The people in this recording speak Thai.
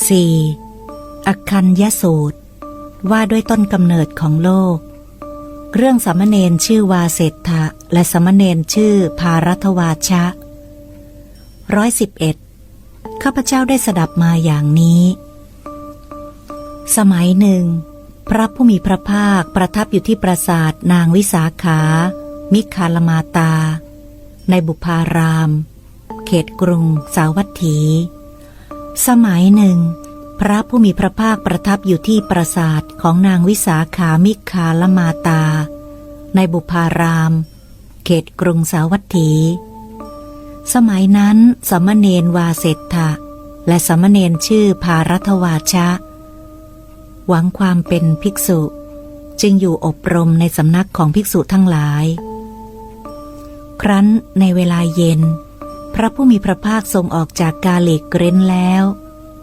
4. อักคัญยสูตร ว่าด้วยต้นกำเนิดของโลก เรื่องสามเณรชื่อวาเศรษฐะและสามเณรชื่อภารัตวาชะร้อยสิบเอ็ดข้าพเจ้าได้สดับมาอย่างนี้ สมัยหนึ่ง พระผู้มีพระภาคประทับอยู่ที่ปราสาทนางวิสาขา มิคาลมาตา ในบุพาราม เขตกรุงสาวัตถี สมัยหนึ่ง พระผู้มีพระภาคประทับอยู่ที่ปราสาทของนางวิสาขามิคาลมาตา ในบุพาราม เขตกรุงสาวัตถี สมัยนั้นสามเณรวาเศรษฐะและสามเณรชื่อภารัตวาชะ หวังความเป็นภิกษุ จึงอยู่อบรมในสำนักของภิกษุทั้งหลาย ครั้นในเวลาเย็น พระผู้มีพระภาคทรงออกจากกาเลกเกรนแล้ว